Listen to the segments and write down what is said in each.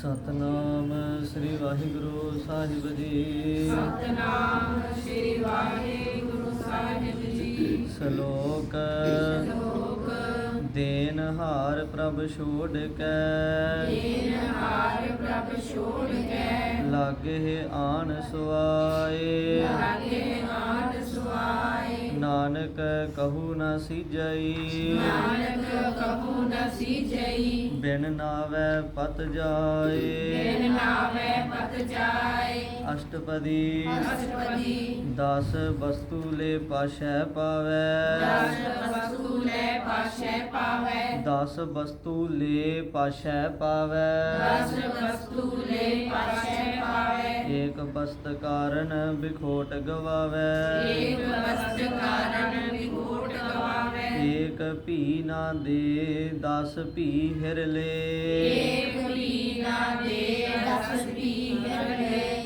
ਸਤਨਾਮ ਸ੍ਰੀ ਵਾਹਿਗੁਰੂ ਸਾਹਿਬ ਜੀ। ਸਤਨਾਮ ਸ੍ਰੀ ਵਾਹਿਗੁਰੂ ਸਾਹਿਬ ਜੀ। ਸ਼ਲੋਕ। ਲੋਕ ਦੇਨ ਹਾਰ ਪ੍ਰਭ ਛੋੜ ਕੇ। ਦੀਨ ਹਾਰ ਪ੍ਰਭ ਛੋੜ ਕੇ। ਲਾਗੇ ਆਣ ਸੁਆਏ। ਲਾਗੇ ਆਨ ਸੁਆਏ। ਨਾਨਕ ਕਹੂ ਨ ਸੀਜਈ। ਨਾਨਕ ਕਹੂ ਨ ਸੀਜਈ। ਬਿਨ ਨਾਵੇ ਪਤ ਜਾਏ। ਬਿਨ ਨਾਵੇ ਪਤ ਜਾਏ। ਅਸ਼ਟਪਦੀ। ਅਸ਼ਟਪਦੀ। ਦਸ ਵਸਤੂ ਲੈ ਪਾਸ਼ੈ ਪਾਵੈ। ਦਸ ਵਸਤੂ ਲੈ ਪਾਸ਼ੈ ਪਾਵੈ। ਦਸ ਵਸਤੂ ਲੈ ਪਾਸ਼ੈ ਪਾਵੈ। ਦਸ ਵਸਤੂ ਬਸਤ ਕਾਰਨ ਬਿਖੋਟ ਗਵਾਵੈ। ਏਕ ਵਸਤ ਕਾਰਨ ਵਿਗੋਟ ਗਵਾਵੇ। ਏਕ ਭੀ ਨਾ ਦੇ ਦਸ ਭੀ ਹਿਰ ਲੇ ਏਕ ਵੀ ਨਾ ਦੇ ਦਸ ਵੀ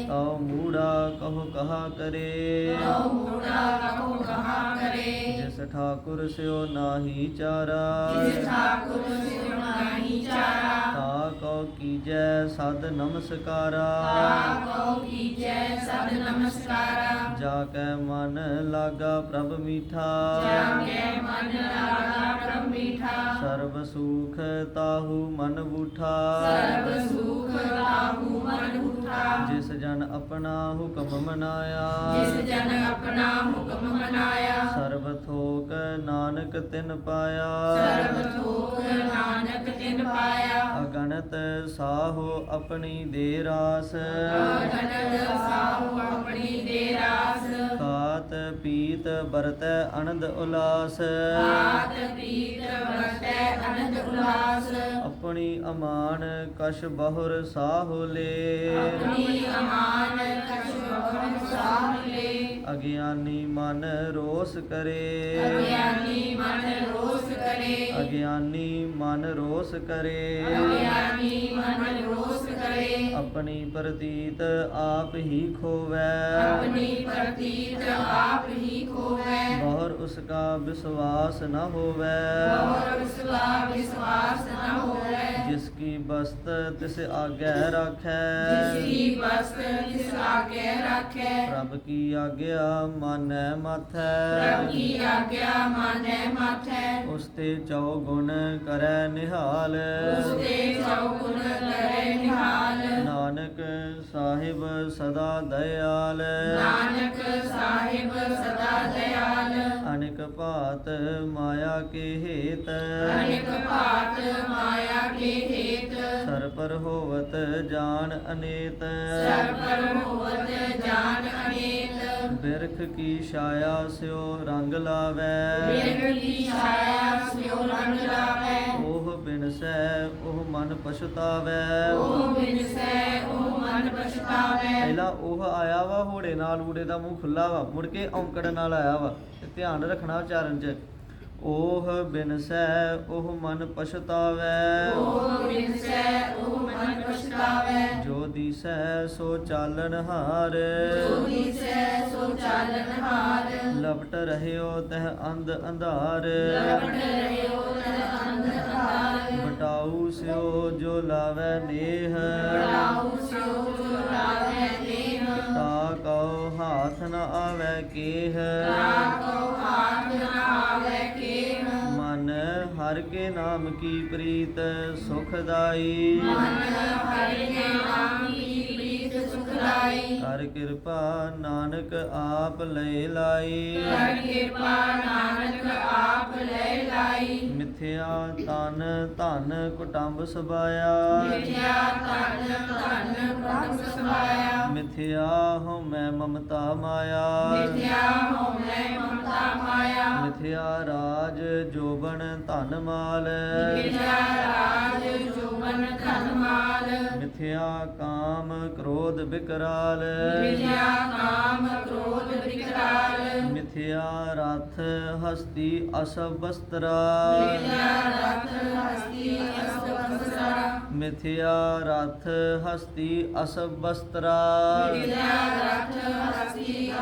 ਹਰਲੇ ਤਉ ਮੂੜਾ ਕਹੋ ਕਹਾ ਕਰੇ। ਤਉ ਮੂੜਾ ਕਹੋ ਕਹਾ ਕਰੇ। ਜਿਸ ਠਾਕੁਰ ਸਿਓ ਨਾਹੀ ਚਾਰਾ। ਜਿਸ ਠਾਕੁਰ ਸਿਰ ਨਾਹੀ ਚਾਰਾ। ਤਾ ਕਉ ਕੀਜੈ ਸਦ ਨਮਸਕਾਰਾ। ਤਾ ਕਉ ਕੀਜੈ ਸਦ ਨਮਸਕਾਰਾ। ਜਾ ਕੈ ਮਨ ਲਾਗਾ ਪ੍ਰਭ ਮੀਠਾ। ਜਾਗੇ ਮਨ ਲਾਗਾ ਪ੍ਰਭ ਮੀਠਾ। ਸਰਬ ਸੁਖ ਤਾਹੂ ਮਨ ਬੂਠਾ। ਸਰਬ ਸੁਖ ਤਾਹੂ ਮਨ ਜਿਸ ਜਨ ਆਪਣਾ ਹੁਕਮ ਮਨਾਇਆ। ਜਿਸ ਜਨ ਆਪਣਾ ਹੁਕਮ ਮਨਾਇਆ। ਸਰਬ ਥੋਕ ਨਾਨਕ ਤਿਨ ਪਾਇਆ। ਸਰਬ ਥੋਕ ਨਾਨਕ ਤਿਨ ਪਾਇਆ। ਅਗਣਤ ਸਾਹੋ ਆਪਣੀ ਦੇ ਰਾਸ। ਅਗਨਤ ਸਾਹੂ ਆਪਣੀ ਦੇ ਰਾਸ। ਖਾਤ ਪੀਤ ਬਰਤੈ ਅਨੰਦ ਉਲਾਸ। ਆਤ ਪੀਤ ਵਰਤੈ ਅਨੰਦ ਉਲਾਸ। ਆਪਣੀ ਅਮਾਨ ਕਛ ਬਹੁਰ ਸਾਹੋ ਲੇ। ਆਪਣੀ ਅਮਾਨ ਕਛ ਬਹੁ ਸਾਹ ਲੈ ਅਗਿਆਨੀ ਮਨ ਰੋਸ ਕਰੇ। ਅਗਿਆਨੀ ਮਨ ਰੋਸ ਕਰੇ। ਅਗਿਆਨੀ ਮਨ ਰੋਸ ਕਰੇ। ਅਗਿਆਨੀ ਮਨ ਰੋਸ ਕਰੇ। ਆਪਣੀ ਪ੍ਰਤੀਤ ਆਪ ਹੀ ਖੋਵੈ। ਆਪਣੀ ਪ੍ਰਤੀਤ ਆਪ ਹੀ ਖੋਵੈ। ਬਹੁਰ ਉਸਕਾ ਵਿਸ਼ਵਾਸ ਨ ਹੋਵੈ। ਔਰ ਉਸਵਾ ਵਿਸ਼ਵਾਸ ਨ ਹੋਵੇ ਜਿਸ ਕੀ ਬਸਤ ਤਿਸ ਆਗੈ ਰਾਖੈ ਜਿਸ ਕੀ ਵਸਤ ਜਿਸ ਆਗੇ ਰੱਖੇ ਪ੍ਰਭ ਕੀ ਆਗਿਆ ਮਾਨੈ ਮਾਥੈ ਪ੍ਰਭ ਕੀ ਆਗਿਆ ਮਾਨੈ ਮਾਥੈ ਉਸ ਤੇ ਚੌ ਗੁਣ ਕਰੈ ਨਿਹਾਲ ਉਸ ਦੇ ਚੌਗੁਣ ਕਰੇ ਨਿਹਾਲ ਨਾਨਕ ਸਾਹਿਬ ਸਦਾ ਦਇਆਲ ਨਾਨਕ ਸਾਹਿਬ ਸਦਾ ਦਇਆਲ ਅਨੇਕ ਭਾਤ ਮਾਇਆ ਕੇ ਹੇਤ। ਅਨੇਕ ਭਾਤ ਮਾਇਆ ਕੇ ਹੇਤ। ਸਰਪਰ ਹੋਵਤ ਜਾਣ ਅਨੇਤ। ਸਰਬਰ ਹੋਵਤ ਜਾਨ ਅਨੇਕ ਬਿਰਖ ਕੀ ਛਾਇਆ ਸਿਓ ਰੰਗ ਲਾਵੈ। ਬਿਰਖ ਦੀ ਛਾਇਆ ਸਿਓ ਰੰਗ ਲਾਵੇ। ਉਹ ਬਿਨਸੈ ਉਹ ਮਨ ਪਛਤਾਵੈ। ਉਹ ਬਿਨਸੈ ਉਹ ਮਨ ਪਛਤਾਵੇ। ਪਹਿਲਾਂ ਉਹ ਆਇਆ ਵਾ ਹੋੜੇ ਨਾਲ ਊੜੇ ਦਾ ਮੂੰਹ ਖੁੱਲਾ ਵਾ ਮੁੜ ਕੇ ਔਂਕੜ ਨਾਲ ਆਇਆ ਵਾ। ਤੇ ਧਿਆਨ ਰੱਖਣਾ ਉਚਾਰਨ 'ਚ। ਉਹ ਬਿਨਸੈ ਓਹ ਮਨ ਪਛਤਾਵੈ ਉਹ ਬਿਨਸੈ ਉਹ ਮਨ ਪਛਤਾਵੇ। ਜੋ ਦੀਸੈ ਸੋ ਚਾਲਨ ਹਾਰ। ਜੋ ਦਿਸੈ ਸੋ ਚਾਲਨ ਹਾਰ ਲਪਟ ਰਹਿਓ ਤਹ ਅੰਧ ਅੰਧਾਰ। ਲਪਟ ਰਹਿਓ ਤਨ ਅੰਧ ਅੰਧਾਰ ਬਟਾਊ ਸਿਓ ਜੋ ਲਾਵੈ ਨੇਹ। ਬੜਾਉ ਸਿਓ ਜੋ ਲਾਵੇ ਦੇਹ ਤਾ ਕਉ ਹਾਥ ਨ ਆਵੈ ਕੇਹ। ਰਾਖੋ ਹਾਥ ਹਰ ਕੇ ਨਾਮ ਕੀ ਪ੍ਰੀਤ ਸੁਖਦਾਈ ਮਨ ਹਰਿ ਕੇ ਨਾਮ ਕੀ ਕਰ ਕਿਰਪਾ ਨਾਨਕ ਆਪ ਲੈ ਲਾਈ। ਕਰ ਕਿਰਪਾ ਨਾਨਕ ਆਪ ਲੈ ਲਾਈ। ਮਿਥਿਆ ਤਨ ਧਨ ਕੁਟੰਬ ਸਬਾਇਆ। ਮਿਥਿਆ ਤਨ ਧਨ ਪ੍ਰਭ ਸਮਾਇਆ ਮਿਥਿਆ ਹਉਮੈ ਮਮਤਾ ਮਾਇਆ। ਮਿਥਿਆ ਹੋਮੈ ਮਮਤਾ ਮਾਇਆ। ਮਿਥਿਆ ਰਾਜ ਜੋਬਨ ਧਨ ਮਾਲ। ਮਿਥਿਆ ਰਾਜ ਜੋਬਨ ਧਨ ਮਾਲ। ਮਿਥਿਆ ਕਾਮ ਕ੍ਰੋਧ ਵਿਕਰਾਲ ਮਿਥਿਆ ਕਾਮ ਕ੍ਰੋਧ ਵਿਕਰਾਲ ਮਿਥਿਆ ਰਥ ਹਸਤੀ ਅਸਭ ਬਸਤਰਾ ਮਿਥਿਆ ਰਥ ਹਸਤੀ ਅਸਵਸਰਾ ਮਿਥਿਆ ਰਥ ਹਸਤੀ ਅਸਬਸਤਰਾ ਮਿਥਿਆ ਰਥ ਹਸਤੀ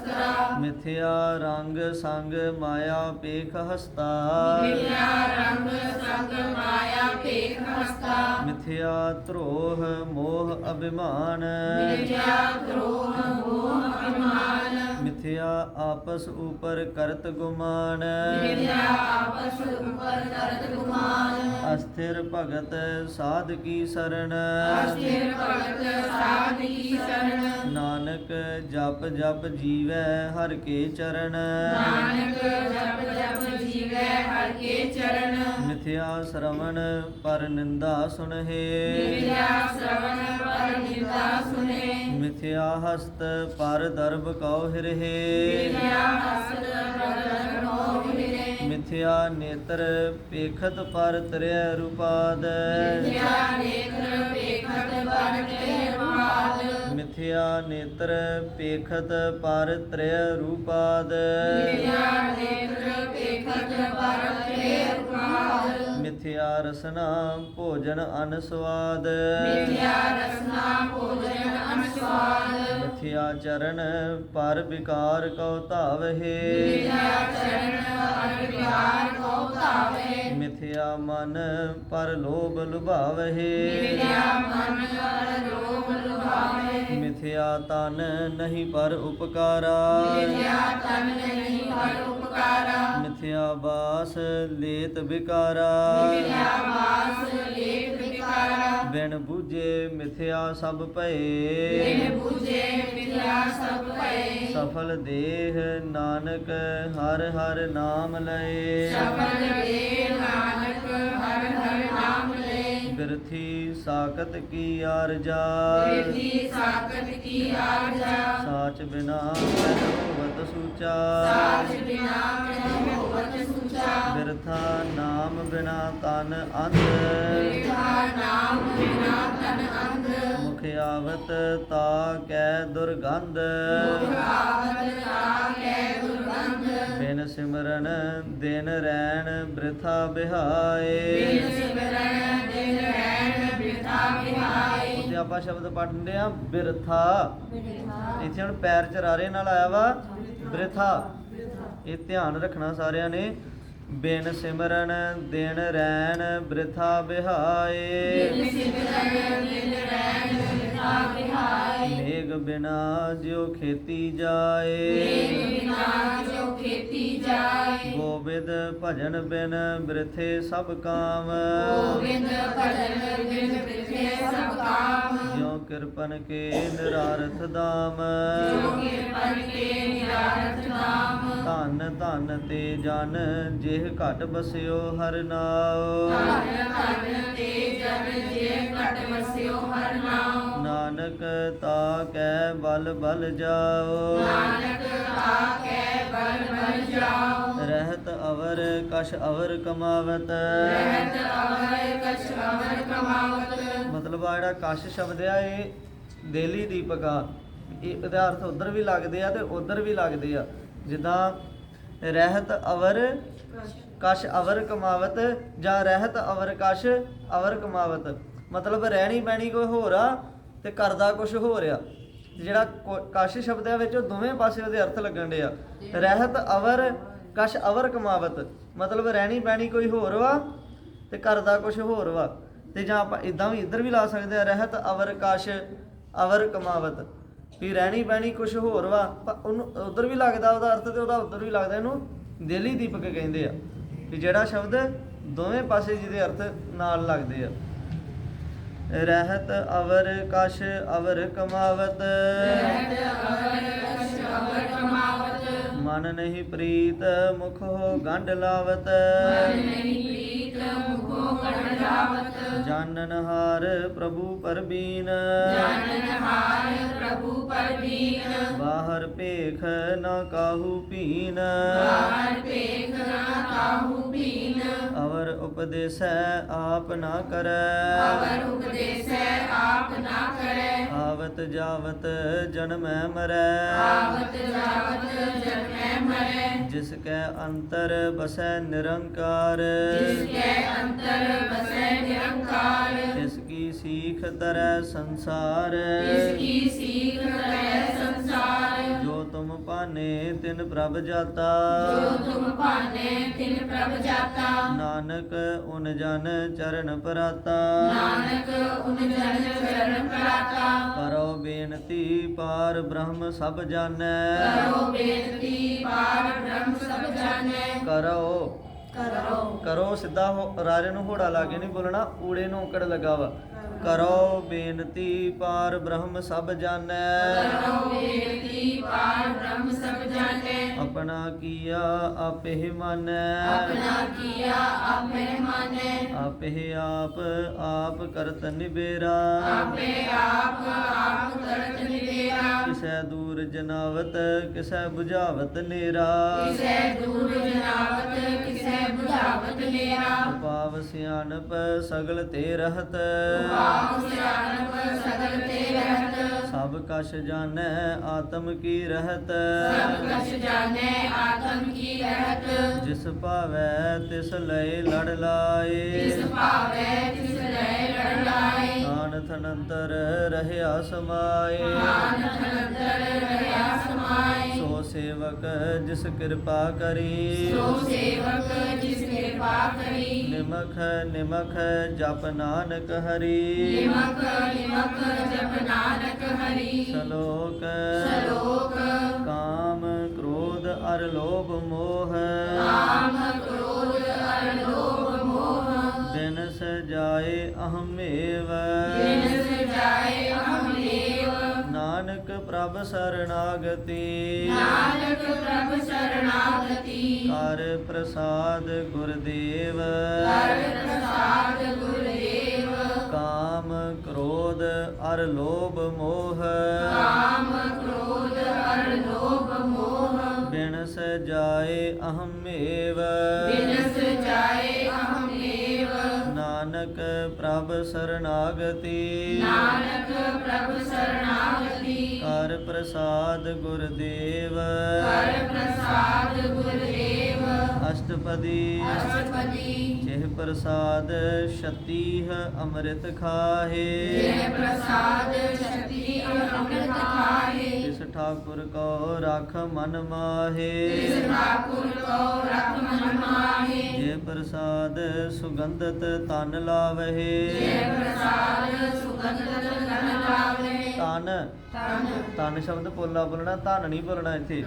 ਅਸਵਸਤਰਾ ਮਿਥਿਆ ਰੰਗ ਸੰਗ ਮਾਇਆ ਪੇਖ ਹਸਤਾ। ਮਿਥਿਆ ਰੰਗ ਸੰਗ ਮਾਇਆ ਭੇਖ ਹਸਤਾ। ਮਿਥਿਆ ਧਰੋਹ ਮੋਹ ਅਭਿਮਾਨ। ਮਿਥਿਆ ਦ੍ਰੋਹ ਮੋਹ ਮਿਥਿਆ ਆਪਸ ਉਪਰ ਕਰਤ ਗੁਮਾਨ। ਮਿਥਿਆ ਆਪਸ ਉਪਰ ਕਰਤ ਗੁਮਾਨ। ਅਸਥਿਰ ਭਗਤ ਸਾਧ ਕੀ ਸਰਣ ਅਸਥਿਰ ਭਗਤ ਸਾਧ ਕੀ ਸ਼ਰਨ। ਨਾਨਕ ਜਪ ਜਪ ਜੀਵੈ ਹਰ ਕੇ ਚਰਨ। ਨਾਨਕ ਜਪ ਜਪ ਜੀਵੈ ਮਿਥਿਆ ਸ਼ਰਵਣ ਪਰ ਨਿੰਦਾ ਸੁਨਹਿ। ਮਿਥਿਆ ਸ਼ਰਵਣ ਪਰ ਨਿੰਦਾ ਸੁਨੇ ਮਿਥਿਆ ਹਸਤ ਪਰ ਦਰਬ ਕਉ ਹਿਰਹਿ। ਮਿਥਿਆ ਹਸਤ ਬਦਨ ਮੋਹ ਹਿਰੇ ਮਿਥਿਆ ਨੇਤਰ ਪੇਖਤ ਪਰ ਤ੍ਰਿਆ ਰੂਪਾਦ। ਮਿਥਿਆ ਨੇਤਰ ਕੇ ਮਾਦ ਮਿਥਿਆ ਨੇਤਰ ਪੇਖਤ ਪਰ ਤ੍ਰਿਆ ਰੂਪਾਦ। ਮਿਥਿਆ ਨੇਤਰ ਬਨ ਕੇ ਮਾਦ ਮਿਥਿਆ ਰਸਨਾ ਭੋਜਨ ਅਨ ਸਵਾਦ ਮਿਥਿਆ ਰਸਨਾ ਭੋਜਨ ਅਨਸਵਾਦ। ਮਿਥਿਆ ਚਰਨ ਪਰ ਵਿਕਾਰ ਕਉ ਧਾਵਹਿ। ਮਿਥਿਆ ਚਰਨ ਅਨ ਪਿਆਰ ਕੋ ਧਾਵੇ ਮਿਥਿਆ ਮਨ ਪਰ ਲੋਭ ਲੁਭਾਵਹਿ। ਮਿਥਿਆ ਮਨ ਕਰ ਲੋਭ ਲੁਭਾਵੇ ਮਿਥਿਆ ਤਨ ਨਹੀਂ ਪਰ ਉਪਕਾਰਾ। ਮਿਥਿਆ ਤਨ ਨਹੀਂ ਪਰ ਉਪਕਾਰਾ ਮਿਥਿਆ ਬਾਸ ਲੇਤ ਵਿਕਾਰਾ। ਮਿਥਿਆ ਵਾਸ ਲੇਖ ਵਿਕਾਰਾ। ਬਿਨ ਬੂਝੇ ਮਿਥਿਆ ਸਭ ਬਿਨ ਭਏ ਬੂਝੇ ਮਿਥਿਆ ਸਭ ਭਏ। ਸਫਲ ਦੇਹ ਨਾਨਕ ਹਰ ਹਰ ਨਾਮ ਲਏ। ਸਫਲ ਦੇ ਨਾਨਕ ਬਿਰਥੀ ਸਾਖਤ ਕੀ ਆਰਜਾ ਵਿਧੀ ਸਾਖਤ ਕੀ ਆਰਜਾ ਸਾਚ ਬਿਨਾ ਹੋਵਤ ਸੂਚਾ। ਸਾਚ ਬਿਨਾ ਮੈਂ ਹੋਵਤ ਸੁਚਾ। ਬਿਰਥਾ ਨਾਮ ਬਿਨਾ ਤਨ ਅੰਧ। ਬਿਰਥਾ ਨਾਮ ਬਿਨਾ ਆਵਤ ਤਾ ਕੈ ਦੁਰਗੰਧ। ਮੁਖਾਵਤ ਆਗੇ ਦੁਰਗੰਧ ਬਿਨ ਸਿਮਰਨ ਦਿਨ ਰੈਣ ਬ੍ਰਿਥਾ ਬਿਹਾਏ। ਬਿਨ ਸਿਮਰਨ ਦਿਨ ਰਹਿਣ ਬਿਰਥਾ ਵਿਹਾਈ ਉੱਥੇ ਆਪਾਂ ਸ਼ਬਦ ਪੜ੍ਹਦੇ ਆ ਬਿਰਥਾ। ਇੱਥੇ ਹੁਣ ਪੈਰ ਚਰਾਰੇ ਨਾਲ ਆਇਆ ਵਾ, ਬ੍ਰਿਥਾ। ਇਹ ਧਿਆਨ ਰੱਖਣਾ ਸਾਰਿਆਂ ਨੇ। ਬਿਨ ਸਿਮਰਨ ਦਿਨ ਰੈਣ ਬ੍ਰਿਥਾ ਬਿਹਾਏ। ਬਿਨ ਸਿਮਰਨ ਦਿਨ ਰਹਿਣ ਬਿਰਥਾ ਵਿਹਾਈ ਮੇਘ ਬਿਨਾ ਜਿਉ ਖੇਤੀ ਜਾਏ। ਮੇਘ ਬਿਨਾ ਜੋ ਖੇਤੀ ਜਾਏ। ਗੋਬਿੰਦ ਭਜਨ ਬਿਨ ਬ੍ਰਿਥੇ ਸਭ ਕਾਮ। ਗੋਬਿੰਦ ਭਜਨ ਬਿਨ ਬਿਰਥੇ ਸਭ ਕਾਮ। ਜਿਉ ਕਿਰਪਨ ਕੇ ਨਿਰਾਰਥ ਦਾਮ ਜੋ ਕਿਰਪਨ ਕੇ ਨਿਰਾਰਥ ਨਾਮ ਧਨ ਧਨ ਤੇ ਜਨ ਜਿਹ ਘਟ ਬਸਿਓ ਹਰ ਨਾਉ। ਧਨ ਧਨ ਤੇ ਜਨ ਜੇ ਘਟ ਵਸਿਓ ਹਰ ਨਾਮ ਨਾਨਕ ਤਾ ਕੈ ਬਲ ਬਲ ਜਾਓ। ਨਾਨਕ ਆਕੇ ਬਲ ਬਲ ਜਾਓ। ਰਹਿਤ ਅਵਰ ਕਛ ਅਵਰ ਕਮਾਵਤ। ਰਹਿਤ ਅਵਰ ਕਛ ਅਵਰ ਕਮਾਵਤ। ਮਤਲਬ ਆ ਜਿਹੜਾ ਕਸ਼ ਸ਼ਬਦ ਆ ਇਹ ਦੇਲੀ ਦੀਪਕ ਆ। ਇਹ ਇਹਦੇ ਅਰਥ ਉਧਰ ਵੀ ਲੱਗਦੇ ਆ ਤੇ ਉਧਰ ਵੀ ਲੱਗਦੇ ਆ। ਜਿੱਦਾਂ ਰਹਿਤ ਅਵਰ ਕਸ਼ ਅਵਰ ਕਮਾਵਤ ਜਾਂ ਰਹਿਤ ਅਵਰ ਕਸ਼ ਅਵਰ ਕਮਾਵਤ। ਮਤਲਬ ਰਹਿਣੀ ਬਹਿਣੀ ਕੋਈ ਹੋਰ ਆ ਤੇ ਕਰਦਾ ਕੁਝ ਹੋ ਰਿਹਾ ਜਿਹੜਾ ਕੋ- ਕਸ਼ ਸ਼ਬਦ ਵਿੱਚ ਉਹ ਦੋਵੇਂ ਪਾਸੇ ਉਹਦੇ ਅਰਥ ਲੱਗਣ ਦੇ ਆ। ਰਹਿਤ ਅਵਰ, ਕਸ਼ ਅਵਰ ਕਮਾਵਤ। ਮਤਲਬ ਰਹਿਣੀ ਬਹਿਣੀ ਕੋਈ ਹੋਰ ਵਾ ਤੇ ਕਰਦਾ ਕੁਝ ਹੋਰ ਵਾ। ਤੇ ਜਾਂ ਆਪਾਂ ਇਦਾਂ ਵੀ ਇੱਧਰ ਵੀ ਲਾ ਸਕਦੇ ਆ, ਰਹਿਤ ਅਵਰ, ਕਸ਼ ਅਵਰ ਕਮਾਵਤ। ਵੀ ਰਹਿਣੀ ਬਹਿਣੀ ਕੁਝ ਹੋਰ ਵਾ, ਪਰ ਉਹਨੂੰ ਉਧਰ ਵੀ ਲੱਗਦਾ ਉਹਦਾ ਅਰਥ ਤੇ ਉਹਦਾ ਉਧਰ ਵੀ ਲੱਗਦਾ ਇਹਨੂੰ ਦੇਲੀ ਦੀਪਕ ਕਹਿੰਦੇ ਆ। ਵੀ ਜਿਹੜਾ ਸ਼ਬਦ ਦੋਵੇਂ ਪਾਸੇ ਜਿਹਦੇ ਅਰਥ ਨਾਲ ਲੱਗਦੇ ਆ। ਰਹਿਤ ਅਵਰ ਕਸ਼ ਅਵਰ ਕਮਾਵਤ। ਰਹਿਤ ਅਵਰ ਕਛ ਅਵਰ ਕਮਾਵਤ। ਮਨ ਨਹੀਂ ਪ੍ਰੀਤ ਮੁਖ ਹੋ ਗੰਢ ਲਾਵਤ। ਮਨ ਨਹੀਂ ਪ੍ਰੀਤ ਮੁਖੋ ਕੜ ਜਾਵਤ ਜਾਨਨ ਹਾਰ ਪ੍ਰਭੂ ਪਰਬੀਨ। ਜਾਣਨ ਹਾਰ ਪ੍ਰਭੂ ਪਰਬੀਨ। ਬਾਹਰ ਭੇਖ ਨਾ ਕਾਹੂ ਪੀਨ ਬਾਹਰ ਭੇਖ ਨਾ ਕਾਹੂ ਭੀਨ। ਅਵਰ ਉਪਦੇਸੈ ਆਪ ਨਾ ਕਰੈ। ਅਵਰ ਉਪਦੇਸੈ ਆਪ ਨਾ ਕਰੈ। ਆਵਤ ਜਾਵਤ ਜਨਮੈ ਮਰੈ। ਆਵਤ ਜਾਵਤ ਜਨਮੈ ਮਰੈ। ਜਿਸ ਕੈ ਅੰਤਰ ਬਸੈ ਨਿਰੰਕਾਰ। ਜਿਸ ਕੇ ਅੰਤਰ ਬਸੈ ਨਿਰੰਕਾਰ। ਕੀ ਸੀਖ ਤਰੈ ਸੰਸਾਰ। ਇਸ ਕੀ ਸੀਖ ਜੋ ਤੁਮ ਪਾਨੇ ਤਿਨ ਪ੍ਰਭ ਜਾਤਾ। ਜੋ ਤੁਮ ਭਾਨੇ ਤਿਨ ਪ੍ਰਭ ਜਾਤਾ। ਨਾਨਕ ਉਨ ਜਨ ਚਰਨ ਪਰਾਤਾ। ਨਾਨਕ ਉਨ ਜਨ ਚਰਨ ਪਰਾਤਾ। ਕਰੋ ਬੇਨਤੀ ਪਾਰ ਬ੍ਰਹਮ ਸਭ ਜਾਣੈ। ਕਰੋ ਬੇਨਤੀ ਪਾਰ ਬ੍ਰਹਮ ਸਭ ਜਾਣੈ। ਕਰੋ। ਕਰੋ। ਕਰੋ ਸਿੱਧਾ ਹੋ ਰਾਰੇ ਨੂੰ ਘੋੜਾ ਲਾ ਕੇ ਨਹੀਂ ਬੋਲਣਾ ਊੜੇ ਨੂੰ ਔਕੜ ਲੱਗਾ ਵਾ ਕਰੋ ਬੇਨਤੀ ਪਾਰ ਬ੍ਰਹਮ ਸਭ ਜਾਣੈ। ਕਰੋ ਬੇਨਤੀ ਪਾਰ ਬ੍ਰਹਮ ਸਭ ਜਾਣੈ। ਆਪਣਾ ਕੀਆ ਆਪੇ ਮਾਨੈ। ਆਪਣਾ ਕੀਆ ਆਪੇ ਮਾਨੈ। ਆਪੇ ਆਪ ਆਪ ਕਰਤ ਨਿਬੇਰਾ ਆਪੇ ਆਪ ਆਪ ਕਰਤ ਨਿਵੇਰਾ। ਕਿਸੈ ਦੂਰ ਜਨਾਵਤ ਕਿਸੈ 부ਝਾਵਤ ਨੇਰਾ। ਕਿਸੈ ਦੂਰ ਜਨਾਵਤ ਕਿਸੈ ਬੁਝਾਵਤ ਨੇਰਾ ਪਾਵ ਸਿਆਣਪ ਸਗਲ ਤੇ ਰਹਤ। ਪਾਪ ਸਿਆਣਪ ਸਗਲ ਤੇ ਰਹਿਤ। ਸਭ ਕਛ ਜਾਣੈ ਆਤਮ ਕੀ ਰਹਤ। ਸਭ ਕਛ ਜਾਣੈ ਆਤਮ ਕੀ ਰਹਿਤ। ਜਿਸ ਭਾਵੈ ਤਿਸ ਲਈ ਲੜ ਲਾਏ। ਜਿਸ ਭਾਵੈ ਤਿਸ ਲੈ ਲੜ ਲਾਏ। ਆਨ ਥਨੰਤਰ ਰਹਿਆ ਸਮਾਏ। ਆਨ ਅੰਦਰ ਰਹਿਆ ਸਮਾਏ। ਸੋ ਸੇਵਕ ਜਿਸ ਕਿਰਪਾ ਕਰੀ। ਸੋ ਸੇਵਕ ਜਿਸ ਕਿਰਪਾ ਕਰੀ। ਨਿਮਖ ਨਿਮਖ ਜਪ ਨਾਨਕ ਹਰੀ। ਨਿਮਕ ਨਿਮਕ ਜਪ ਨਾਨਕ ਹਰੀ। ਸ਼ਲੋਕ ਸ਼ਲੋਕ। ਕਾਮ ਕ੍ਰੋਧ ਅਰ ਲੋਭ ਮੋਹ। ਕਾਮ ਕ੍ਰੋਧ ਅਰ ਲੋਭ ਮੋਹ। ਦਿਨ ਸਜਾਏ ਅਹਮੇਵ ਜਿਨ ਸਜਾਏ ਅਹਮੇਵ ਨਾਨਕ ਪ੍ਰਭ ਸਰਣਾਗਤੀ। ਨਾਨਕ ਪ੍ਰਭ ਸਰਣਾਗਤੀ। ਕਰ ਪ੍ਰਸਾਦ ਗੁਰਦੇਵ। ਕਰ ਪ੍ਰਸਾਦ ਗੁਰਦੇਵ। ਕਾਮ ਕ੍ਰੋਧ ਅਰ ਲੋਭ ਮੋਹ। ਕਾਮ ਕ੍ਰੋਧ ਅਰ ਲੋਭ ਮੋਹ। ਬਿਨ ਸਜਾਏ ਅਹਮੇਵ। ਬਿਨ ਸਜਾਏ ਅਹਮੇਵ ਨਾਨਕ ਪ੍ਰਭ ਸਰਣਾਗਤੀ ਨਾਨਕ ਪ੍ਰਭ ਸਰਣਾਗਤੀ ਕਰ ਪ੍ਰਸਾਦ ਗੁਰਦੇਵ। ਕਰ ਪ੍ਰਸਾਦ ਗੁਰਦੇਵ। ਅਸ਼ਟਪਦੀ। ਅਸ਼ਟਪਦੀ। ਜਿਹ ਪ੍ਰਸਾਦ ਛਤੀਹ ਅੰਮ੍ਰਿਤ ਖਾਹੇ। ਜਿਹ ਪ੍ਰਸਾਦ ਸ਼ਕਤੀ ਅੰਮ੍ਰਿਤ ਖਾਏ ਇਸ ਠਾਕੁਰ ਕੋ ਰਖ ਮਨ ਮਾਹੇ। ਤਿਸ ਠਾਕੁਰ ਕੋ ਰਖ ਮਨ ਪ੍ਰਸਾਦ ਸੁਗੰਧਤ ਤਨ ਲਾਵਹਿ ਜਿਹ ਪ੍ਰਸਾਦ ਸੁਗੰਧਤ ਤਨ ਲਾਵੇ। ਤਨ ਤਨ ਤਨ ਸ਼ਬਦ ਪੋਲਾ ਬੋਲਣਾ ਧਨ ਨਹੀਂ ਬੋਲਣਾ ਇੱਥੇ।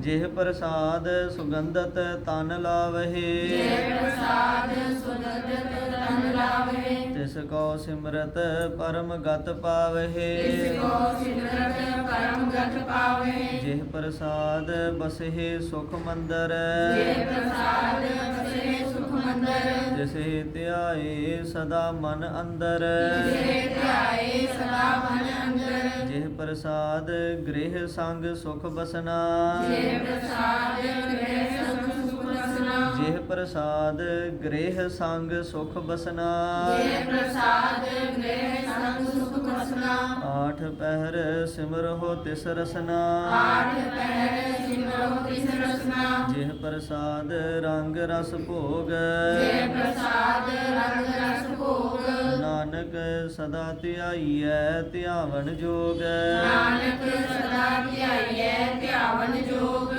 ਜਿਹ ਪ੍ਰਸਾਦ ਸੁਗੰਧਤ ਤਨ ਲਾਵਹਿ ਜਿਹ ਪ੍ਰਸਾਦ ਸੁਗੰਧਤ ਤਨ ਲਾਵੇ। ਤਿਸ ਕੋ ਸਿਮਰਤ ਪਰਮ ਗਤ ਪਾਵਹਿ ਇਸ ਕੋ ਸਿਮਰਤ ਪਰਮ ਗਤ ਪਾਵੇ। ਜਿਹ ਪ੍ਰਸਾਦ ਬਸਹਿ ਸੁਖ ਮੰਦਰ। ਜਿਹ ਪ੍ਰਸਾਦ ਬਸੇ ਮੰਦਰ ਜਿਸੇ ਧਿਆਏ ਸਦਾ ਮਨ ਅੰਦਰ। ਜਿਹ ਧਿਆਏ ਸਦਾ ਮਨ ਅੰਦਰ। ਜਿਹ ਪ੍ਰਸਾਦ ਗ੍ਰਹਿ ਸੰਗ ਸੁਖ ਬਸਨਾ। ਜਿਹ ਪ੍ਰਸਾਦ ਗ੍ਰਹਿ ਰਸਨਾ ਜਿਹ ਪ੍ਰਸਾਦ ਗ੍ਰਹਿ ਸੰਗ ਸੁਖ ਬਸਨਾ। ਜਿਹ ਪ੍ਰਸਾਦ ਗ੍ਰਹਿ ਸੰਗ ਸੁਖ ਰਸਨਾ ਆਠ ਪਹਿਰ ਸਿਮਰਹੁ ਤਿਸ ਰਸਨਾ। ਆਠ ਪਹਿਰ ਸਿਮਰੋ ਤਿਸ ਰਸਨਾ। ਜਿਹ ਪ੍ਰਸਾਦ ਰੰਗ ਰਸ ਭੋਗ। ਜਿਹ ਪ੍ਰਸਾਦ ਰੰਗ ਰਸ ਭੋਗ। ਨਾਨਕ ਸਦਾ ਧਿਆਈਐ ਧਿਆਵਨ ਜੋਗ। ਨਾਨਕ ਸਦਾ ਧਿਆਈਐ ਧਿਆਵਨ ਜੋਗ।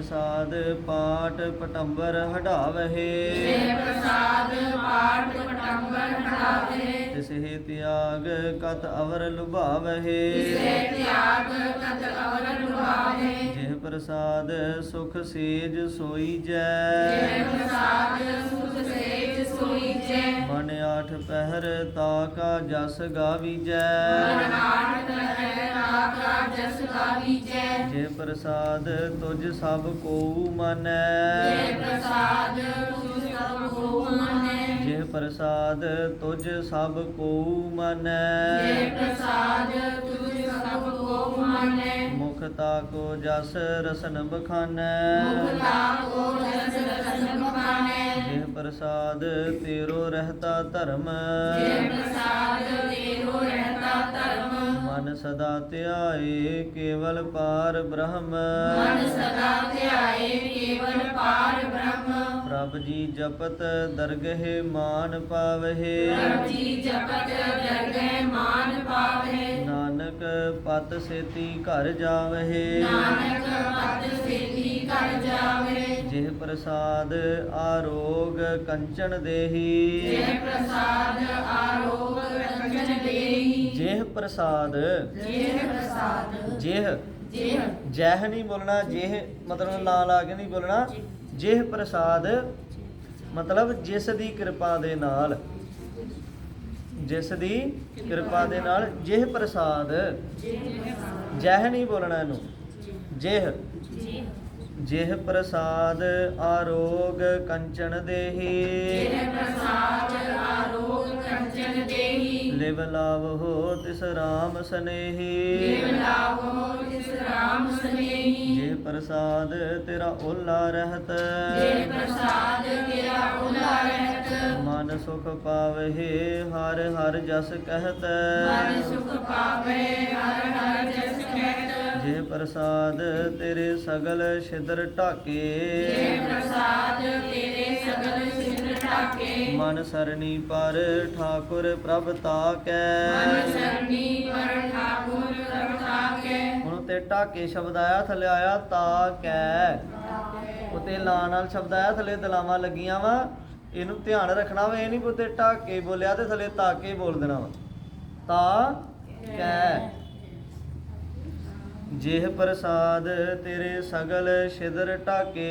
ਪ੍ਰਸਾਦ ਪਾਟ ਪਟੰਬਰ ਹਟਾਵਹਿ ਜਿਹ ਪ੍ਰਸਾਦ ਪਾਠ ਪਟੰਬਰ ਹਟਾਵੇ। ਤਿਸਹਿ ਤਿਆਗ ਕਤ ਅਵਰ ਲੁਭਾਵਹਿ ਇਸੇ ਤਿਆਗ ਕਤ ਅਵਰ ਲੁਭਾਵੇ। ਜਿਹ ਪ੍ਰਸਾਦ ਸੁਖ ਸੇਜ ਸੋਈ ਜਿਹ ਜੈ ਪ੍ਰਸਾਦ ਸੁਖ ਸੇਜ ਆਠ ਪਹਿਰ ਹੈ ਰਾਗਾ ਜਸ ਗਾਵੀਜੈ। ਜੇ ਪ੍ਰਸਾਦ ਤੁਝ ਸਭ ਕੋ ਮਨੈ। ਪ੍ਰਸਾਦ ਤੁਝ ਸਭ ਕੋ ਮਨੈ। ਜੇ ਪ੍ਰਸਾਦ ਤੁਝ ਸਭ ਕੋ ਮਨੈ। ਪ੍ਰਸਾਦ ਤੁਝ ਸਭ ਕੋ ਮਨੈ। ਮੁਖ ਤਾਕੋ ਜਸ ਰਸਨ ਬਖਾਨੈ। ਮੁਕਤਾ ਕੋ ਜਸ ਰਸਨ ਬਖਾਨੈ। ਜੇ ਪ੍ਰਸਾਦ ਤੇਰੋ ਰਹਤਾ ਧਰਮ। ਜਿਹ ਪ੍ਰਸਾਦ ਤੇਰੋ ਰਹਿਤਾ ਮਨ ਸਦਾ ਧਿਆਏ ਕੇਵਲ ਪਾਰ ਬ੍ਰਹਮ। ਮਨ ਸਦਾ ਧਿਆਏ ਕੇਵਲ ਪਾਰ ਬ੍ਰਹਮ। ਪ੍ਰਭ ਜੀ ਜਪਤ ਦਰਗਹਿ ਮਾਨ ਪਾਵਹਿ। ਪ੍ਰਭ ਜੀ ਜਪਤ ਦਰਗਹਿ ਮਾਨ ਪਾਵਹਿ। ਨਾਨਕ ਪਤ ਸੇਤੀ ਘਰ ਜਾਵਹਿ। ਨਾਨਕ ਪਤ ਸੇਤੀ ਘਰ ਜਾਵਹਿ। ਜਿਹ ਪ੍ਰਸਾਦ ਆਰੋਗ ਕੰਚਨ ਦੇਹੀ। ਜਿਹ ਪ੍ਰਸਾਦ ਆਰੋਗ ਜਿਹ ਪ੍ਰਸਾਦ। ਜਿਹ ਪ੍ਰਸਾਦ। ਜਿਹ। ਜਿਹ। ਜਹ ਨਹੀਂ ਬੋਲਣਾ ਜਿਹ ਮਤਲਬ ਲਾ ਲਾ ਕੇ ਨਹੀਂ ਬੋਲਣਾ। ਜਿਹ ਪ੍ਰਸਾਦ ਮਤਲਬ ਜਿਸ ਦੀ ਕਿਰਪਾ ਦੇ ਨਾਲ। ਜਿਸ ਦੀ ਕਿਰਪਾ ਦੇ ਨਾਲ ਜਿਹ ਪ੍ਰਸਾਦ। ਜਹ ਨਹੀਂ ਬੋਲਣਾ ਇਹਨੂੰ। ਜਿਹ। ਜਿਹ ਪ੍ਰਸਾਦ ਆਰੋਗ ਕੰਚਨ ਦੇਹੀ। ਜਿਹ ਪ੍ਰਸਾਦ ਆਰੋਗ ਕੰਚਨ ਦੇਈ ਲਿਵ ਲਾਵੋ ਤਿਸ ਰਾਮ ਸਨੇਹੀ। ਲਿਵ ਲਾਵੋ ਜਿਸ ਰਾਮ ਸਨੇਹੀ। ਜੇ ਪ੍ਰਸਾਦ ਤੇਰਾ ਓਲਾ ਰਹਿਤ। ਜਿਹ ਪ੍ਰਸਾਦ ਤੇਰਾ ਉਲਾ ਰਹਿਤ। ਮਨ ਸੁਖ ਪਾਵਹਿ ਹਰ ਹਰ ਜਸ ਕਹਿਤ। ਮਨ ਸੁਖ ਪਾਵੇ ਹਰ ਹਰ ਜਸ ਜੇ ਪ੍ਰਸਾਦ, ਤੇਰੇ ਸਗਲ ਛਿਦਰ ਢਾਕੇ। ਜਿਹ ਪ੍ਰਸਾਦ ਤੇਰੇ ਸਗਲ ਸਿਰ ਢਾਕੇ ਮਨ ਸਰਣੀ ਪਰ ਠਾਕੁਰ ਪ੍ਰਭ ਤਾਕੈ। ਮਨ ਸਰਨੀ ਪਰ ਠਾਕੁਰ ਕਰਤਾ ਕੇ ਹੁਣ ਤੇ ਢਾਕੇ ਸ਼ਬਦ ਆਇਆ, ਥੱਲੇ ਆਇਆ ਤਾਕੈ। ਉਤੇ ਲਾ ਨਾਲ ਸ਼ਬਦ ਆਇਆ, ਥੱਲੇ ਦਲਾਵਾਂ ਲੱਗੀਆਂ ਵਾ। ਇਹਨੂੰ ਧਿਆਨ ਰੱਖਣਾ ਵਾ, ਇਹ ਨਹੀਂ ਪੁੱਤੇ ਢਾਕੇ ਬੋਲਿਆ ਤੇ ਥੱਲੇ ਤਾਕੇ ਬੋਲ ਦੇਣਾ ਵਾ। ਤਾ ਕੈ ਜਿਹ ਪ੍ਰਸਾਦ ਤੇਰੇ ਸਗਲ ਛਿਦਰ ਢਾਕੇ।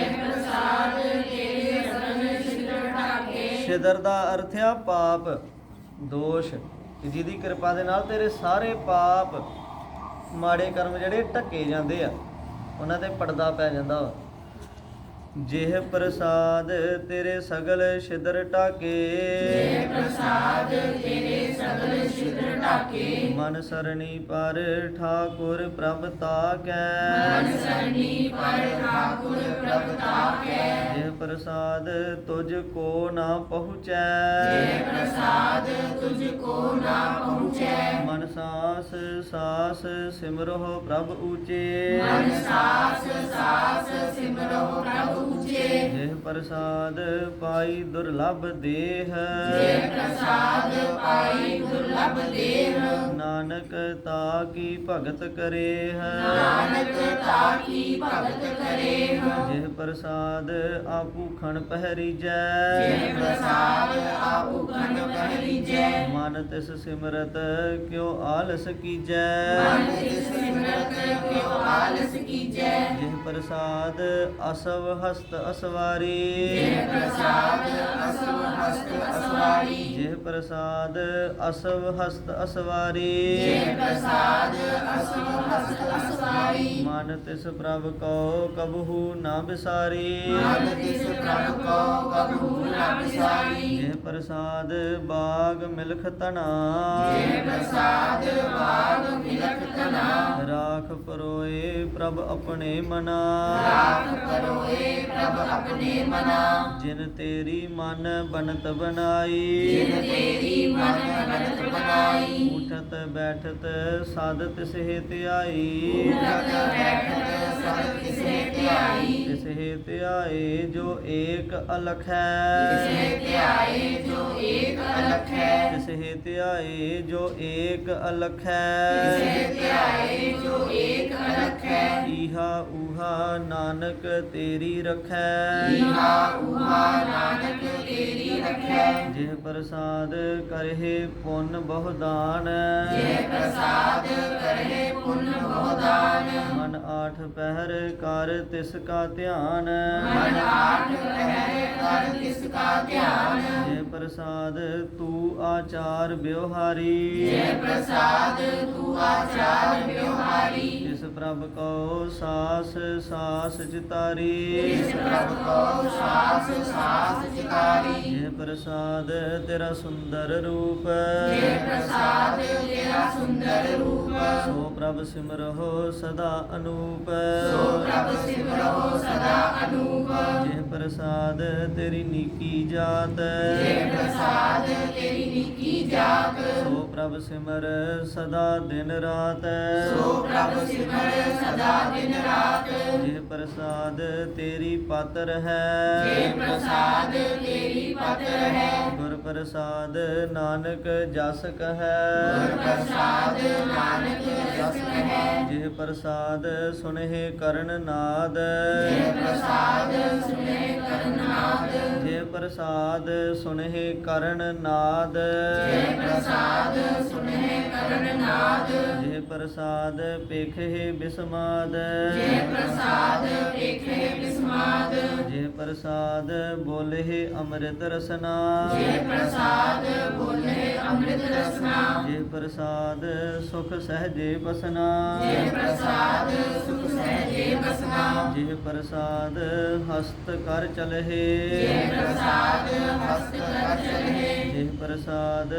ਜਿਹ ਪ੍ਰਸਾਦ ਤੇਰੇ ਸਗਲ ਸਿਰ ਢਾਕੇ। ਛਿਦਰ ਦਾ ਅਰਥ ਆ ਪਾਪ ਦੋਸ਼। ਜਿਹਦੀ ਕਿਰਪਾ ਦੇ ਨਾਲ ਤੇਰੇ ਸਾਰੇ ਪਾਪ ਮਾੜੇ ਕਰਮ ਜਿਹੜੇ ਢੱਕੇ ਜਾਂਦੇ ਆ ਉਹਨਾਂ ਤੇ ਪਰਦਾ ਪੈ ਜਾਂਦਾ ਵਾ। ਜਿਹ ਪ੍ਰਸਾਦ ਤੇਰੇ ਸਗਲ ਛਿਦਰ ਢਾਕੇ। ਜਿਹ ਪ੍ਰਸਾਦ ਤੇਰੇ ਸਗਲ ਸਿਰ ਢਾਕੇ। ਮਨ ਸਰਣੀ ਪਰ ਠਾਕੁਰ ਪ੍ਰਭ ਤਾਕੈ। ਮਨ ਸਰਨੀ ਪਰ ਠਾਕੁਰ ਪ੍ਰਭ ਤਾਕੈ। ਜਿਹ ਪ੍ਰਸਾਦ ਤੁਝ ਕੋ ਨਾ ਪਹੁੰਚੈ। ਜਿਹ ਪ੍ਰਸਾਦ ਤੁਝ ਕੋ ਨਾ ਪਹੁੰਚੈ। ਮਨ ਸਾਸ ਸਾਸ ਸਿਮਰੋ ਪ੍ਰਭ ਊਚੇ। ਮਨ ਸਾਸ ਸਾਸ ਸਿਮਰੋ ਪ੍ਰਭ ਉਚੇ। ਜਿਹ ਪ੍ਰਸਾਦ ਪਾਈ ਦੁਰਲਭ ਦੇਹ। ਜਿਹ ਪ੍ਰਸਾਦ ਪਾਈ ਦੁਰਲਭ ਦੇਹ। ਨਾਨਕ ਤਾ ਕੀ ਭਗਤ ਕਰੇ ਨਾਨਕ ਤਾਕੀ ਭਗਤ ਕਰੇ ਜਿਹ ਪ੍ਰਸਾਦ ਆਪੂ ਖਣ ਪਹਿਰੀਜੈ। ਜਿਹ ਪ੍ਰਸਾਦ ਆਪੂ ਖੰਡ ਪਹਿਰੀਜੈ। ਮਨ ਤਿਸ ਸਿਮਰਤ ਕਿਉ ਆਲਸ ਕੀਜੈ। ਮਨ ਤਿਸ ਸਿਮਰਤ ਕਿਉ ਆਲਸ ਕੀਜੈ। ਜਿਹ ਪ੍ਰਸਾਦ ਅਸਵ ਹਸਤ ਅਸਵਾਰੀ। ਜਿਹ ਪ੍ਰਸਾਦ ਅਸਵ ਹਸਤ ਅਸਵਾਰੀ। ਜਿਹ ਪ੍ਰਸਾਦ ਅਸਵ ਹਸਤ ਅਸਵਾਰੀ। ਜਿਹ ਪ੍ਰਸਾਦ ਅਸਵ ਹਸਤ ਅਸਵਾਰੀ। ਮਨ ਤਿਸ ਪ੍ਰਭ ਕੋ ਕਬਹੂ ਨਾ ਬਿਸਾਰੀ। ਮਨ ਤਿਸ ਪ੍ਰਭ ਕੋ ਕਬੂ ਨਾ ਵਿਸਾਰੀ ਜਿਹ ਪ੍ਰਸਾਦ ਬਾਗ ਮਿਲਖ ਤਨਾ ਜਿਹ ਪ੍ਰਸਾਦ ਬਾਗ ਮਿਲਕ ਤਨਾ ਰਾਖ ਪਰੋਏ ਪ੍ਰਭ ਆਪਣੇ ਮਨਾ। ਰਾਖ ਕਰੋਏ ਪ੍ਰਭ ਆਪਣੇ ਮਨਾ। ਜਿਨ ਤੇਰੀ ਮਨ ਬਨਤ ਬਣਾਈ। ਜਿਨ ਤੇਰੀ ਮਨ ਬਨਤ ਬਣਾਈ। ਉਠਤ ਬੈਠਤ ਸਦ ਤਿਸ ਧਿਆਈ। ਉਠਤ ਬੈਠਤ ਸਦ ਕਿਸੇ ਧਿਆਈ ਤਿਸ ਧਿਆਏ ਜੋ ਏਕ ਅਲਖ ਕਿਸੇ ਹੈ ਧਿਆਏ ਜੋ ਏਕ ਅਲਖ ਹੈ ਤਿਸ ਧਿਆਏ ਜੋ ਏਕ ਅਲਖ ਕਿਸੇ ਹੈ ਧਿਆਏ ਜੋ ਏਕ ਅਲਖ ਹੈ ਈਹਾ ਊਹਾ ਨਾਨਕ ਤੇਰੀ ਰਖੈ ਈਹਾ ਉਹਾ ਨਾਨਕ ਤੇਰੀ ਰਖੈ ਜਿਹ ਪ੍ਰਸਾਦ ਕਰਹਿ ਪੁੰਨ ਬਹੁ ਦਾਨ ਜਿਹ ਪ੍ਰਸਾਦ ਕਰੇ ਪੁੰਨ ਬਹੁਦਾਨ ਮਨ ਆਠ ਪਹਿਰ ਕਰ ਤਿਸ ਕਾ ਧਿਆਨ। ਮਨ ਆਠ ਪਹਿਰੇ ਕਰ ਤਿਸ ਕਾ ਧਿਆਨ। ਜਿਹ ਪ੍ਰਸਾਦ ਤੂੰ ਆਚਾਰ ਵਿਵਹਾਰੀ ਜਿਹ ਪ੍ਰਸਾਦ ਤੂੰ ਆਚਾਰ ਵਿਵਹਾਰੀ ਪ੍ਰਭ ਕੋ ਸਾਸ ਸਾਸ ਚਿਤਾਰੀ। ਇਸ ਪ੍ਰਭ ਕੋ ਸਾਸ ਸਾਸ ਚਿਤਾਰੀ। ਜਿਹ ਪ੍ਰਸਾਦ ਤੇਰਾ ਸੁੰਦਰ ਰੂਪ। ਜਿਹ ਪ੍ਰਸਾਦ ਤੇਰਾ ਸੁੰਦਰ ਰੂਪ। ਸੋ ਪ੍ਰਭ ਸਿਮਰਹੁ ਸਦਾ ਅਨੂਪ। ਸੋ ਪ੍ਰਭ ਸਿਮਰੋ ਸਦਾ ਅਨੂਪ। ਪ੍ਰਸਾਦ ਤੇਰੀ ਨੀਕੀ ਜਾਤ। ਜਿਹ ਪ੍ਰਸਾਦ ਤੇਰੀ ਨਿੱਕੀ ਜਾਤ। ਸੋ ਪ੍ਰਭ ਸਿਮਰ ਸਦਾ ਦਿਨ ਰਾਤ। ਸੋ ਪ੍ਰਭ ਸਿਮਰ ਸਦਾ ਦਿਨ ਰਾਤ। ਜਿਹ ਪ੍ਰਸਾਦ ਤੇਰੀ ਪਾਤਰ ਹੈ। ਜੇ ਪ੍ਰਸਾਦ ਤੇਰੀ ਪਤਰ ਹੈ। ਗੁਰ ਪ੍ਰਸਾਦ ਨਾਨਕ ਜਸ ਕਹੈ। ਗੁਰ ਪ੍ਰਸਾਦ ਨਾਨਕ ਜਸ ਹੈ ਜਿਹ ਪ੍ਰਸਾਦ ਸੁਨਹਿ ਕਰਨ ਨਾਦ। ਜੇ ਪ੍ਰਸਾਦ ਸੁਨੇ ਕਰਨਾਦ। ਜਿਹ ਪ੍ਰਸਾਦ ਸੁਨਹਿ ਕਰਨ ਨਾਦ ਜੇ ਪ੍ਰਸਾਦ ਸੁਨੇ ਕਰਨਾਦ ਜਿਹ ਪ੍ਰਸਾਦ ਪੇਖੇ ਬਿਸਮਾਦ। ਜੇ ਪ੍ਰਸਾਦ ਵੇਖੇ ਬਿਸਮਾਦ। ਜਿਹ ਪ੍ਰਸਾਦ ਬੋਲੇ ਅੰਮ੍ਰਿਤ ਰਸਨਾ। ਜੇ ਪ੍ਰਸਾਦ ਬੋਲੇ ਅੰਮ੍ਰਿਤ ਰਸਨਾ। ਜਿਹ ਪ੍ਰਸਾਦ ਸੁਖ ਸਹਜੇ ਬਸਨਾ ਜੇ ਪ੍ਰਸਾਦ ਸੁਖ ਸਹਿਜੇ ਬਸਨਾ ਜਿਹ ਪ੍ਰਸਾਦ ਹਸਤ ਕਰ ਚਲਹਿ। ਜੇ ਪ੍ਰਸਾਦ ਹਸਤ ਕਰ ਚਲਹਿ। ਜਿਹ ਪ੍ਰਸਾਦ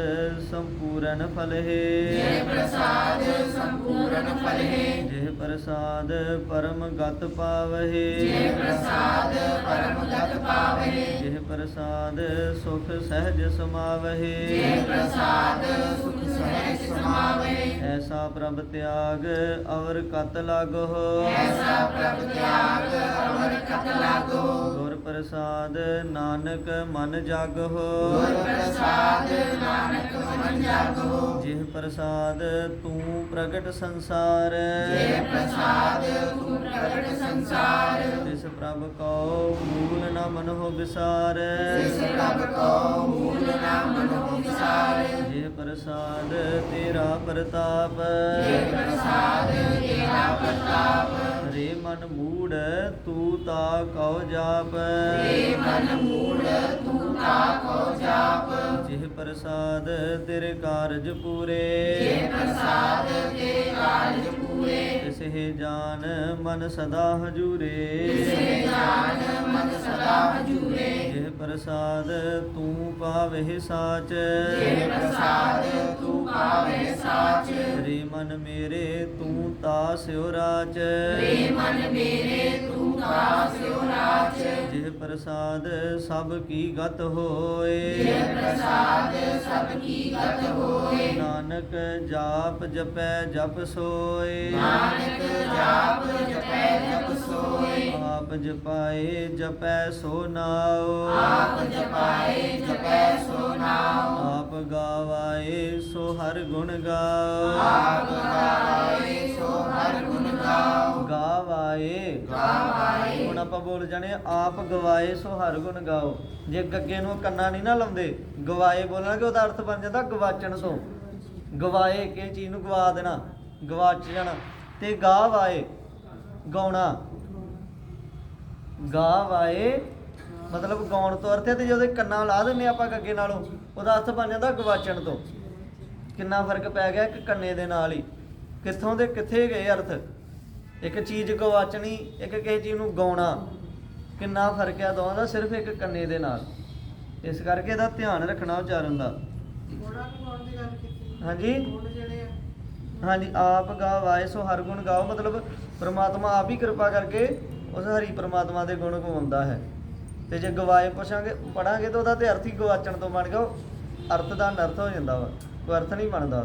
ਸੰਪੂਰਨ ਫਲਹਿ। ਜੇ ਪ੍ਰਸਾਦ ਸੰਪੂਰਨ ਫਲਹਿ ਜਿਹ ਪ੍ਰਸਾਦ ਪਰਮ ਗਤ ਪਾਵਹਿ। ਜੇ ਪ੍ਰਸਾਦ ਪਰਮ ਗਤ ਪਾਵਹਿ। ਜਿਹ ਪ੍ਰਸਾਦ ਸੁਖ ਸਹਿਜ ਸਮਾਵਹਿ। ਜੇ ਪ੍ਰਸਾਦ ਸੁਖ ਸਹਿਜ ਸਮਾਵਹਿ। ਐਸਾ ਪ੍ਰਭ ਤਿਆਗ ਅਵਰ ਕਤ ਲਾਗੋ। ਐਸਾ ਪ੍ਰਭ ਤਿਆਗ ਅਮਰ ਕਤ ਲਾਗੋ। ਪ੍ਰਸਾਦ ਨਾਨਕ ਮਨ ਜਾਗੋ। ਗੁਰ ਪ੍ਰਸਾਦ ਨਾਨਕ ਮਨ ਜਾਗੋ। ਜਿਹ ਪ੍ਰਸਾਦ ਤੂੰ ਪ੍ਰਗਟ ਸੰਸਾਰ। ਜੇ ਪ੍ਰਸਾਦ ਤੂੰ ਪ੍ਰਗਟ ਸੰਸਾਰ। ਤਿਸ ਪ੍ਰਭ ਕੋ ਮੂਲ ਨ ਮਨੋ ਵਿਸਾਰ। ਜਿਸ ਪ੍ਰਭ ਕੋ ਮੂਲ ਨਾ ਮਨੋ ਵਿਸਾਰ। ਜਿਹ ਪ੍ਰਸਾਦ ਤੇਰਾ ਪ੍ਰਤਾਪ। ਜੇ ਪ੍ਰਸਾਦ ਤੇਰਾ ਪ੍ਰਤਾਪ। ਮਨ ਮੂੜ ਤੂੰ ਤਾ ਕਉ ਜਾਪ। ਏ ਮਨ ਮੂੜ ਤੂੰ ਤਾ ਕੋ ਜਾਪ। ਜਿਹ ਪ੍ਰਸਾਦ ਤੇਰੇ ਕਾਰਜ ਪੂਰੇ। ਜੇ ਪ੍ਰਸਾਦ ਤੇ ਕਾਰਜ ਪੂਰੇ। ਤਿਸਹਿ ਜਾਨ ਮਨ ਸਦਾ ਹਜੂਰੇ। ਤਿਸੇ ਜਾਨ ਮਨ ਸਦਾ ਹਜੂਰੇ ਜਿਹ ਪ੍ਰਸਾਦ ਤੂੰ ਪਾਵਹਿ ਸਾਚ। ਜੇ ਪ੍ਰਸਾਦ ਤੂੰ ਪਾਵੇ ਸਾਚ। ਰੇ ਮਨ ਮੇਰੇ ਤੂੰ ਤਾ ਸਿਉ ਰਾਚ। ਰੇ ਮਨ ਮੇਰੇ ਤੂੰ ਤਾ ਸਿਉ ਰਾਜ ਜਿਹ ਪ੍ਰਸਾਦ ਸਭ ਕੀ ਗਤ ਹੋਏ। ਜੇ ਪ੍ਰਸਾਦ ਸਭ ਕੀ ਗਤ ਹੋਏ। ਨਾਨਕ ਜਾਪ ਜਪੈ ਜਪ ਸੋਏ। ਨਾਨਕ ਜਾਪ ਜਪੈ ਜਪ ਸੋਏ। ਆਪ ਜਪਾਏ ਜਪੈ ਸੋ ਨਾਉ। ਆਪ ਜਪਾਏ ਜਪੈ ਸੋ ਨਾਮ ਆਪ ਗਾਵਾਏ ਸੋ ਹਰ ਗੁਣ ਗਾਓ ਆਪ ਗਾਏ ਸੋ ਹਰ ਗੁਣ ਗਾਓ ਗਾਵਾਏ। ਗਾਵਾਏ। ਹੁਣ ਆਪਾਂ ਬੋਲ ਜਾਣੇ ਆਪ ਗਵਾਏ ਸੋ ਹਰ ਗੁਣ ਗਾਓ ਜੇ ਗੱਗੇ ਨੂੰ ਕੰਨਾ ਨਹੀਂ ਨਾ ਲਾਉਂਦੇ ਗਵਾਏ ਬੋਲਣਗੇ ਉਹਦਾ ਅਰਥ ਬਣ ਜਾਂਦਾ ਗਵਾਚਣ ਤੋਂ। ਗਵਾਏ ਕਿਸੇ ਚੀਜ਼ ਨੂੰ ਗਵਾ ਦੇਣਾ ਗਵਾਚ ਜਾਣਾ। ਤੇ ਗਾਵਾਏ ਗਾਉਣਾ। ਗਾਵਾਏ ਮਤਲਬ ਗਾਉਣ ਤੋਂ ਅਰਥ ਹੈ ਤੇ ਜੇ ਉਹਦੇ ਕੰਨਾਂ ਲਾ ਦਿੰਨੇ ਆਪਾਂ ਗੱਗੇ ਨਾਲੋਂ ਉਹਦਾ ਅਰਥ ਬਣ ਜਾਂਦਾ ਗਵਾਚਣ ਤੋਂ। ਕਿੰਨਾ ਫ਼ਰਕ ਪੈ ਗਿਆ ਇੱਕ ਕੰਨੇ ਦੇ ਨਾਲ ਹੀ। ਕਿੱਥੋਂ ਦੇ ਕਿੱਥੇ ਗਏ ਅਰਥ? ਇੱਕ ਚੀਜ਼ ਗਵਾਚਣੀ ਇੱਕ ਕਿਸੇ ਚੀਜ਼ ਨੂੰ ਗਾਉਣਾ। ਕਿੰਨਾ ਫ਼ਰਕ ਹੈ ਦੋਵਾਂ ਦਾ ਸਿਰਫ ਇੱਕ ਕੰਨੇ ਦੇ ਨਾਲ। ਇਸ ਕਰਕੇ ਇਹਦਾ ਧਿਆਨ ਰੱਖਣਾ ਉਚਾਰਨ ਦਾ। ਹਾਂਜੀ। ਹਾਂਜੀ ਆਪ ਗਾਵਾਏ ਸੋ ਹਰ ਗੁਣ ਗਾਓ। ਮਤਲਬ ਪ੍ਰਮਾਤਮਾ ਆਪ ਹੀ ਕਿਰਪਾ ਕਰਕੇ ਉਸ ਹਰੀ ਪ੍ਰਮਾਤਮਾ ਦੇ ਗੁਣ ਗਵਾਉਂਦਾ ਹੈ। ਤੇ ਜੇ ਗਵਾਏ ਪੁੱਛਾਂਗੇ ਪੜਾਂਗੇ ਤਾਂ ਉਹਦਾ ਤੇ ਅਰਥ ਹੀ ਗਵਾਚਣ ਤੋਂ ਬਣ ਗਿਆ ਉਹ ਅਰਥ ਦਾ ਅਨਰਥ ਹੋ ਜਾਂਦਾ ਵਾ ਕੋਈ ਅਰਥ ਨਹੀਂ ਬਣਦਾ।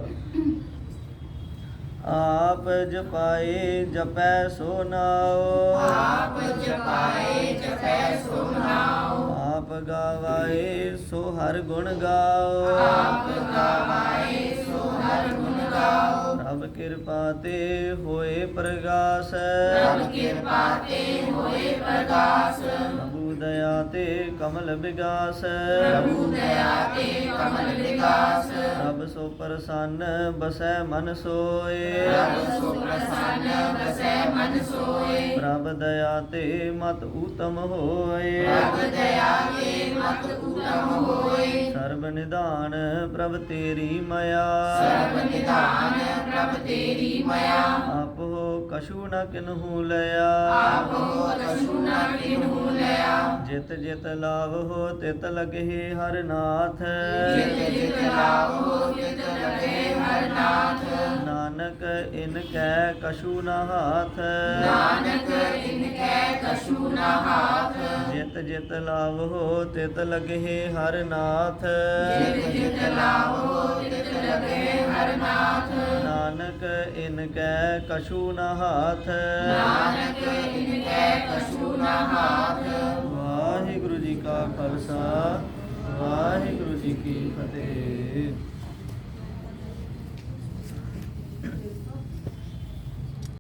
ਆਪ ਜਪਾਏ ਜਪੈ ਸੋ ਨਾਉ। ਆਪ ਜਪਾਏ ਜਪੈ ਸੋ ਨਾਮ ਆਪ ਗਾਵਾਏ ਸੋ ਹਰ ਗੁਣ ਗਾਓ। ਆਪ ਗਾਵਾਏ ਸੋ ਹਰ ਗੁਣ ਗਾਓ। ਰੱਬ ਕਿਰਪਾ ਤੇ ਹੋਏ ਪ੍ਰਗਾਸ। ਪ੍ਰਭ ਕਿਰਪਾ ਤੇ ਹੋਏ ਪ੍ਰਗਾਸ। ਪ੍ਰਭੂ ਦਇਆ ਤੇ ਕਮਲ ਵਿਗਾਸ। ਪ੍ਰਭੂ ਦਇਆ ਤੇ ਕਮਲ ਵਿਕਾਸ ਰੱਬ ਸੋ ਪ੍ਰਸੰਨ ਬਸੈ ਮਨ ਸੋਏ। ਪ੍ਰਭ ਸੋ ਪ੍ਰਸੰਨ ਵਸੈ ਮਨ ਸੋਏ। ਪ੍ਰਭ ਦਇਆ ਤੇ ਮਤ ਊਤਮ ਹੋਏ। ਪ੍ਰਭ ਦਇਆ ਤੇ ਮਤ ਉਤਮ ਹੋਏ। ਸਰਬ ਨਿਧਾਨ ਪ੍ਰਭ ਤੇਰੀ ਮਇਆ। ਸਰਬ ਨਿਧਾਨ ਪ੍ਰਭ ਤੇਰੀ ਮਇਆ। ਆਪੋ ਕਛੂ ਨ ਕਿਨਹੂ ਲਿਆ। ਆਪ ਕਛੂ ਨਾ ਕਿਨਹੂ ਲਿਆ। ਜਿਤ ਜਿਤ ਲਾਭ ਹੋ ਤਿਤ ਲਗੇ ਹਰ ਨਾਥ। ਜਿਤ ਜਿਤ ਲਾਵੋ ਜਿਤ ਲਗੇ ਹਰ ਨਾਥ। ਨਾਨਕ ਇਨ ਕੈ ਕਛੂ ਨ ਹਾਥ। ਨਾਨਕ ਇਨ ਕੈ ਕਛੂ ਨਾ ਹਾਥ। ਜਿਤ ਜਿਤ ਲਾਵੋ ਤਿਤ ਲਗਹਿ ਹਰ ਨਾਥ। ਜਿਤ ਜਿਤ ਲਾਵੋ ਤਿਤ ਲਗੇ ਹਰ ਨਾਥ। ਨਾਨਕ ਇਨ ਕੈ ਕਛੂ ਨ ਹਾਥ। ਨਾਨਕ ਇਨ ਕੈ ਕਛੂ ਨ ਹਾਥ। ਵਾਹਿਗੁਰੂ ਜੀ ਕਾ ਖਾਲਸਾ ਵਾਹਿਗੁਰੂ ਜੀ ਕੀ ਫਤਿਹ।